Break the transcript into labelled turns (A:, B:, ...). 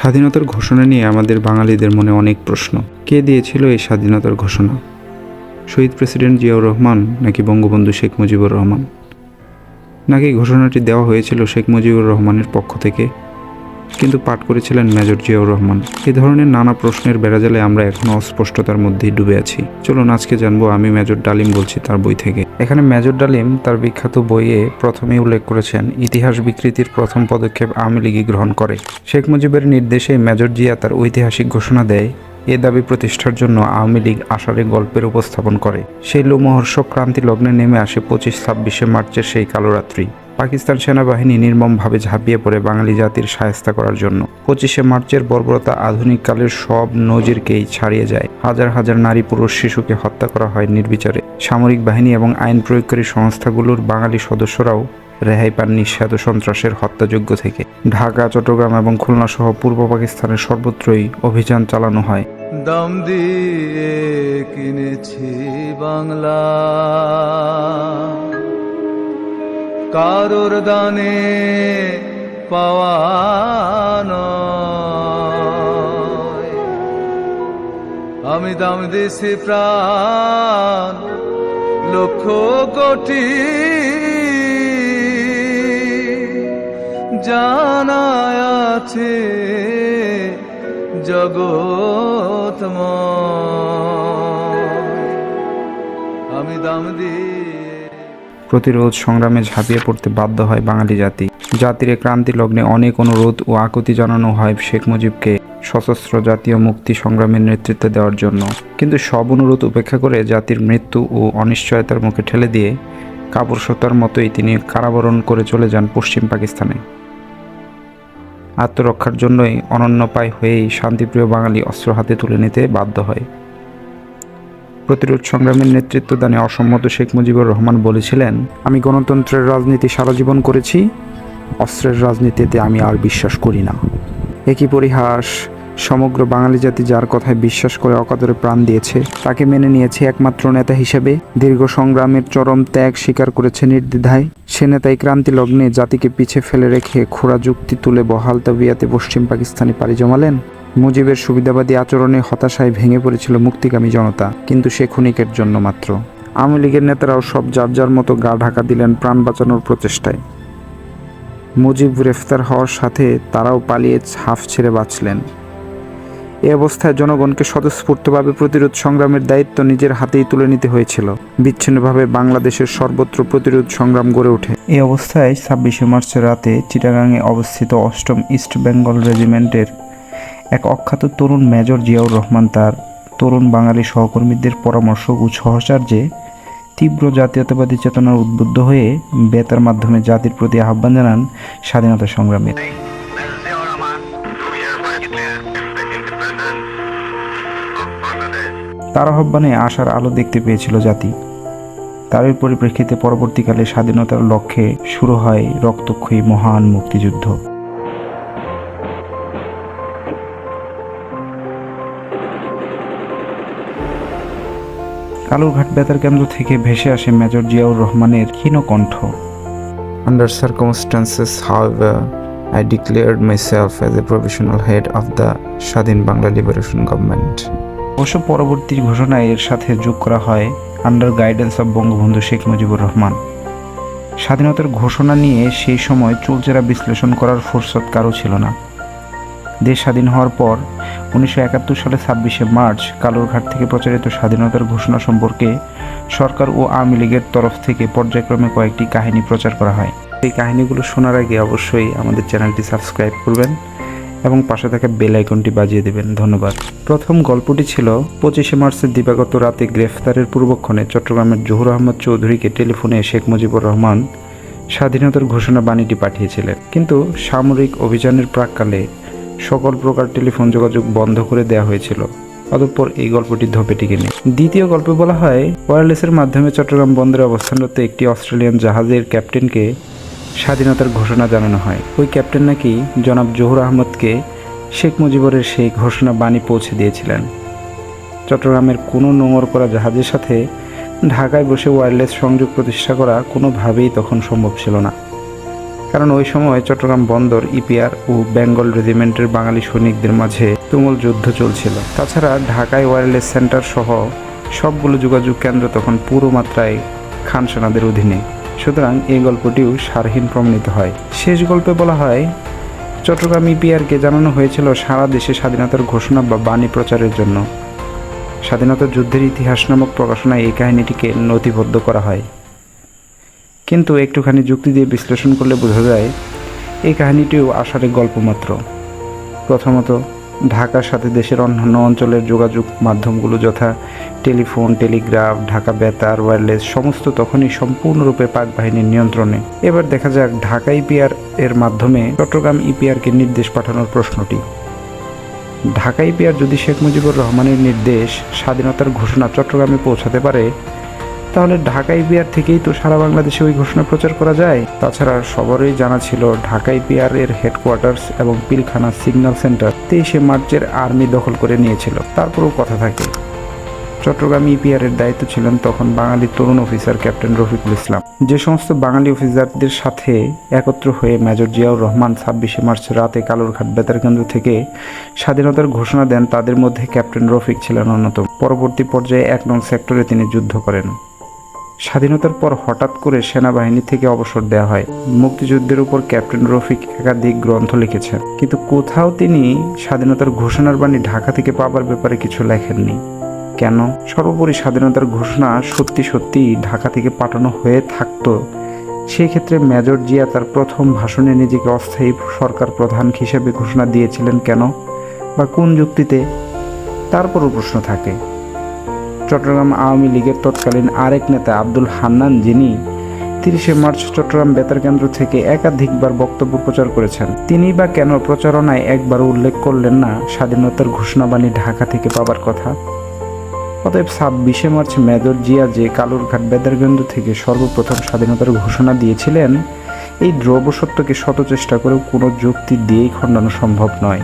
A: স্বাধীনতার ঘোষণা নিয়ে আমাদের বাঙালিদের মনে অনেক প্রশ্ন। কে দিয়েছিল এই স্বাধীনতার ঘোষণা? শহীদ প্রেসিডেন্ট জিয়াউর রহমান নাকি বঙ্গবন্ধু শেখ মুজিবুর রহমান? নাকি ঘোষণাটি দেওয়া হয়েছিল শেখ মুজিবুর রহমানের পক্ষ থেকে? কিন্তু পাঠ করেছিলেন মেজর জিয়াউর রহমান। এ ধরনের নানা প্রশ্নের বেড়াজালে আমরা এখনও অস্পষ্টতার মধ্যেই ডুবে আছি। চলুন আজকে জানব, আমি মেজর ডালিম বলছি তার বই থেকে। এখানে মেজর ডালিম তার বিখ্যাত বইয়ে প্রথমেই উল্লেখ করেছেন, ইতিহাস বিকৃতির প্রথম পদক্ষেপ আওয়ামী লীগই গ্রহণ করে। শেখ মুজিবের নির্দেশে মেজর জিয়া তার ঐতিহাসিক ঘোষণা দেয়, এ দাবি প্রতিষ্ঠার জন্য আওয়ামী লীগ আষাঢ়ে গল্পের উপস্থাপন করে। সেই লোমহর্ষক ক্রান্তি লগ্নে নেমে আসে পঁচিশ ছাব্বিশে মার্চের সেই কালোরাত্রি পাকিস্তান সেনাবাহিনী নির্মমভাবে ঝাঁপিয়ে পড়ে বাঙালি জাতির সায়স্তা করার জন্য। পঁচিশে মার্চের বর্বরতা আধুনিক কালের সব নজিরকেই ছাড়িয়ে যায়। হাজার হাজার নারী পুরুষ শিশুকে হত্যা করা হয় নির্বিচারে। সামরিক বাহিনী এবং আইন প্রয়োগকারী সংস্থাগুলোর বাঙালি সদস্যরাও রেহাই পান নিঃস্বাদ সন্ত্রাসের হত্যাযোগ্য থেকে। ঢাকা, চট্টগ্রাম এবং খুলনা সহ পূর্ব পাকিস্তানের সর্বত্রই অভিযান চালানো হয়।
B: দাম দিয়ে কিনেছি বাংলা। কারোর দানে পাওয়া নয়। আমি দাম দিছি প্রাণ, লক্ষ কোটি জানায় আছে জগৎময় আমি দাম দিয়ে
A: প্রতিরোধ সংগ্রামে ঝাঁপিয়ে পড়তে বাধ্য হয় বাঙালি জাতি। জাতির ক্রান্তি লগ্নে অনেক অনুরোধ ও আকুতি জানানো হয় শেখ মুজিবকে সশস্ত্র জাতীয় মুক্তি সংগ্রামের নেতৃত্ব দেওয়ার জন্য। কিন্তু সব অনুরোধ উপেক্ষা করে জাতির মৃত্যু ও অনিশ্চয়তার মুখে ঠেলে দিয়ে কাপুর সত্তার মতোই তিনি কারাবরণ করে চলে যান পশ্চিম পাকিস্তানে। আত্মরক্ষার জন্যই অনন্যপায় হয়েই শান্তিপ্রিয় বাঙালি অস্ত্র হাতে তুলে নিতে বাধ্য হয়। প্রতিরোধ সংগ্রামের নেতৃত্ব দানে অসম্মত শেখ মুজিবুর রহমান বলেছিলেন, আমি গণতন্ত্রের রাজনীতি সারা জীবন করেছি, অস্ত্রের রাজনীতিতে আমি আর বিশ্বাস করি না। একই পরিহাস সমগ্র বাঙালি জাতি যার কথায় বিশ্বাস করে অকাতরে প্রাণ দিয়েছে, তাকে মেনে নিয়েছে একমাত্র নেতা হিসেবে। দীর্ঘ সংগ্রামের চরম ত্যাগ স্বীকার করেছে নির্দ্বিধায়। সে নেতাই ক্রান্তি লগ্নে জাতিকে পিছে ফেলে রেখে খোড়া যুক্তি তুলে বহাল তাবিয়াতে পশ্চিম পাকিস্তানে পাড়ি জমালেন। মুজিবের সুবিধাবাদী আচরণে হতাশায় ভেঙে পড়েছিল মুক্তিকামী জনতা, কিন্তু সে ক্ষণিকের জন্য মাত্র। আওয়ামী লীগের নেতারাও সব যার যার মতো গা ঢাকা দিলেন প্রাণ বাঁচানোর প্রচেষ্টায়। মুজিব গ্রেফতার হওয়ার সাথে তারাও পালিয়ে হাফ ছেড়ে বাঁচলেন। এ অবস্থায় জনগণকে স্বতঃস্ফূর্তভাবে প্রতিরোধ সংগ্রামের দায়িত্ব নিজের হাতেই তুলে নিতে হয়েছিল। বিচ্ছিন্নভাবে বাংলাদেশের সর্বত্র প্রতিরোধ সংগ্রাম গড়ে ওঠে। এ অবস্থায় ছাব্বিশে মার্চের রাতে চিটাগাংয়ে অবস্থিত অষ্টম ইস্ট বেঙ্গল রেজিমেন্টের এক অখ্যাত তরুণ মেজর জিয়াউর রহমান তার তরুণ বাঙালি সহকর্মীদের পরামর্শ ও সহচার্যে তীব্র জাতীয়তাবাদী চেতনার উদ্বুদ্ধ হয়ে বেতার মাধ্যমে জাতির প্রতি আহ্বান জানান স্বাধীনতা সংগ্রামের. তার আহ্বানে আশার আলো দেখতে পেয়েছিল জাতি তারই পরিপ্রেক্ষিতে পরবর্তীকালে স্বাধীনতার লক্ষ্যে শুরু হয় রক্তক্ষয়ী মহান মুক্তিযুদ্ধ কালুরঘাট বেতার কেন্দ্র থেকে ভেসে আসে মেজর জিয়াউর রহমানের ক্ষীণ কণ্ঠ। Under circumstances however I declared myself as a provisional head of the স্বাধীন বাংলা লিবারেশন গভর্নমেন্ট অবশ্য পরবর্তী ঘোষণায় এর সাথে যোগ করা হয় under guidance of Bangabandhu Sheikh Mujibur Rahman. স্বাধীনতার ঘোষণা নিয়ে সেই সময় চুলচেরা বিশ্লেষণ করার ফুরসত কারও ছিল না। দেশ স্বাধীন হওয়ার পর উনিশশো একাত্তর সালে ছাব্বিশে মার্চ কালুরঘাট থেকে প্রচারিত স্বাধীনতার ঘোষণা সম্পর্কে সরকার ও আওয়ামী লীগের তরফ থেকে পর্যায়ক্রমে কয়েকটি কাহিনী প্রচার করা হয়। এই কাহিনীগুলো শোনার আগে অবশ্যই আমাদের চ্যানেলটি সাবস্ক্রাইব করবেন এবং পাশে থাকা বেল আইকনটি বাজিয়ে দেবেন। ধন্যবাদ। প্রথম গল্পটি ছিল পঁচিশে মার্চের দিবাগত রাতে গ্রেফতারের পূর্বক্ষণে চট্টগ্রামের জহুর আহমদ চৌধুরীকে টেলিফোনে শেখ মুজিবুর রহমান স্বাধীনতার ঘোষণা বাণীটি পাঠিয়েছিলেন। কিন্তু সামরিক অভিযানের প্রাককালে সকল প্রকার টেলিফোন যোগাযোগ বন্ধ করে দেওয়া হয়েছিল। অতঃপর এই গল্পটি ধপে টিকে নেই দ্বিতীয় গল্পে বলা হয় ওয়্যারলেসের মাধ্যমে চট্টগ্রাম বন্দরে অবস্থানরত একটি অস্ট্রেলিয়ান জাহাজের ক্যাপ্টেনকে স্বাধীনতার ঘোষণা জানানো হয়। ওই ক্যাপ্টেন নাকি জনাব জহুর আহমদকে শেখ মুজিবরের সেই ঘোষণা বাণী পৌঁছে দিয়েছিলেন। চট্টগ্রামের কোনো নোঙর করা জাহাজের সাথে ঢাকায় বসে ওয়্যারলেস সংযোগ প্রতিষ্ঠা করা কোনোভাবেই তখন সম্ভব ছিল না। কারণ ওই সময় চট্টগ্রাম বন্দর, ইপিআর ও বেঙ্গল রেজিমেন্টের বাঙালি সৈনিকদের মাঝে তুমুল যুদ্ধ চলছিল। তাছাড়া ঢাকায় ওয়্যারলেস সেন্টার সহ সবগুলো যোগাযোগ কেন্দ্র তখন পুরো মাত্রায় খান সেনাদের অধীনে। সুতরাং এই গল্পটিও সারহীন প্রমাণিত হয়। শেষ গল্পে বলা হয়, চট্টগ্রাম ইপিআরকে জানানো হয়েছিল সারা দেশে স্বাধীনতার ঘোষণা বা বাণী প্রচারের জন্য। স্বাধীনতা যুদ্ধের ইতিহাস নামক প্রকাশনায় এই কাহিনীটিকে নথিবদ্ধ করা হয়। কিন্তু একটুখানি যুক্তি দিয়ে বিশ্লেষণ করলে বোঝা যায়, এই কাহিনীটিও আষাঢ়ে গল্প মাত্র প্রথমত, ঢাকার সাথে দেশের অন্যান্য অঞ্চলের যোগাযোগ মাধ্যমগুলো যথা টেলিফোন, টেলিগ্রাফ, ঢাকা বেতার ওয়্যারলেস সমস্ত তখনই সম্পূর্ণরূপে পাক বাহিনীর নিয়ন্ত্রণে। এবার দেখা যাক ঢাকা ইপিআর এর মাধ্যমে চট্টগ্রাম ইপিআরকে নির্দেশ পাঠানোর প্রশ্নটি। ঢাকা ইপিআর যদি শেখ মুজিবুর রহমানের নির্দেশ স্বাধীনতার ঘোষণা চট্টগ্রামে পৌঁছাতে পারে তাহলে ঢাকা ইপিআর থেকেই তো সারা বাংলাদেশে ওই ঘোষণা প্রচার করা যায়। তাছাড়া সবারই জানা ছিল, ঢাকা ইপিআর এর হেডকোয়ার্টার্স এবং পিলখানা সিগন্যাল সেন্টার তেইশে মার্চের আর্মি দখল করে নিয়েছিল। তারপরেও কথা থাকে। চট্টগ্রাম ইপিআর এর দায়িত্ব ছিলেন তখন বাঙালি তরুণ অফিসার ক্যাপ্টেন রফিকুল ইসলাম। যে সমস্ত বাঙালি অফিসারদের সাথে একত্র হয়ে মেজর জিয়াউর রহমান ছাব্বিশে মার্চ রাতে কালুরঘাট বেতার কেন্দ্র থেকে স্বাধীনতার ঘোষণা দেন, তাদের মধ্যে ক্যাপ্টেন রফিক ছিলেন অন্যতম। পরবর্তী পর্যায়ে এক নং সেক্টরে তিনি যুদ্ধ করেন। স্বাধীনতার পর হঠাৎ করে সেনাবাহিনী থেকে অবসর দেওয়া হয়। মুক্তিযুদ্ধের উপর ক্যাপ্টেন রফিক একাধিক গ্রন্থ লিখেছেন। কিন্তু কোথাও তিনি স্বাধীনতার ঘোষণার বাণী ঢাকা থেকে পাবার ব্যাপারে কিছু লেখেননি। কেন? সর্বোপরি স্বাধীনতার ঘোষণা সত্যি সত্যি ঢাকা থেকে পাঠানো হয়ে থাকতো। সেই ক্ষেত্রে মেজর জিয়া তার প্রথম ভাষণে নিজেকে অস্থায়ী সরকার প্রধান হিসেবে ঘোষণা দিয়েছিলেন কেন? বা কোন যুক্তিতে? তারপরও প্রশ্ন থাকে। চট্টগ্রাম আওয়ামী লীগের তৎকালীন আরেক নেতা আব্দুল হান্নান, যিনি তিরিশে মার্চ চট্টগ্রাম বেতার কেন্দ্র থেকে একাধিকবার বক্তব্য প্রচার করেছেন। তিনি বা কেন প্রচারণায় একবার উল্লেখ করলেন না স্বাধীনতার ঘোষণাবাণী ঢাকা থেকে পাবার কথা? অতএব ছাব্বিশে মার্চ মেজর জিয়া যে কালুরঘাট বেতার কেন্দ্র থেকে সর্বপ্রথম স্বাধীনতার ঘোষণা দিয়েছিলেন, এই দ্রব্য সত্যকে শত চেষ্টা করেও কোনো যুক্তি দিয়েই খণ্ডানো সম্ভব নয়।